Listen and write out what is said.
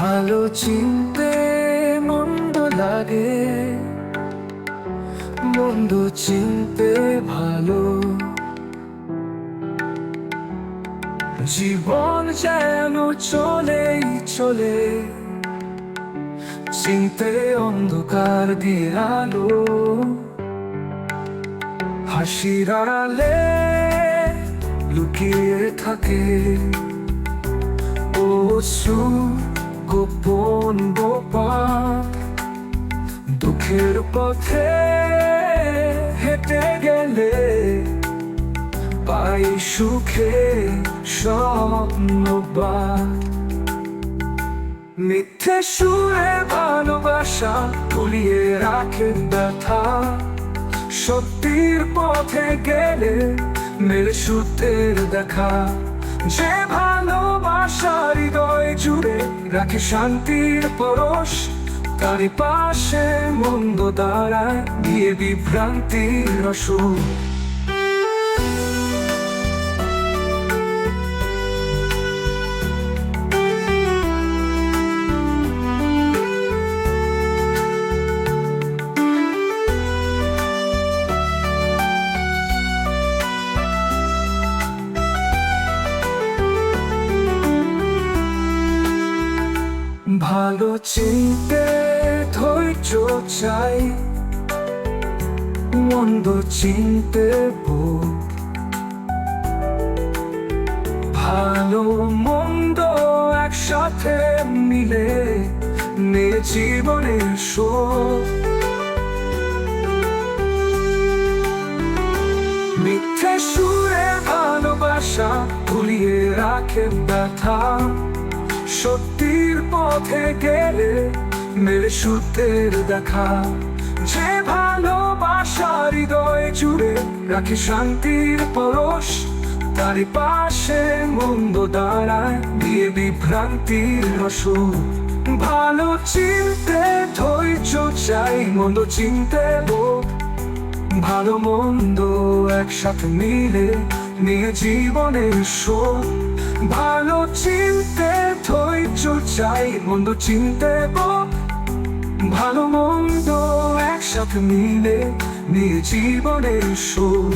ভালো চিনতে মন্দ লাগে। মন্দ চিনতে ভালো। জীবন যেন চলেই চলে। চিনতে অন্ধকার দিয়ে আলো। হাসির আড়ালে লুকিয়ে থাকে। অশ্রু গোপন গোপাল, দুঃখের পথে হেঁটে গেলে পাই সুখে স্বপ্নবাদ মিথ্যে সুরে ভালোবাসা তুলিয়ে রাখে ব্যথা। সত্যির পথে গেলে মেলে সূত্রের দেখা। যে ভালোবাসা হৃদয় জুড়ে রাখে শান্তির পরশ তার পাশে মন্দ দাঁড়ায় দিয়ে বিভ্রান্তির রসুন চিনতে ধৈর্য চাই, মন্দ চিনতে বোধ ভালো মন্দ একসাথে মিলে নে জীবনের শোক মিথ্যে সুরে ভালোবাসা ভুলিয়ে রাখে ব্যথা। সত্যির পথে গেলে মেলে সূত্রের দেখা। যে ভালোবাসা হৃদয় জুড়ে রাখে শান্তির পরশ তারই পাশে মন্দ দাঁড়ায় দিয়ে বিভ্রান্তির রসুন ভালো চিনতে, ধৈর্য চাই, মন্দ চিনতে বোধ। ভালো মন্দ একসাথে মিলে, নিয়ে জীবনের শোক ভালো চিনতে চাই মন্দ চিনতে ভালো মন্দ একসাথে মিলে নিয়ে জীবনের শোক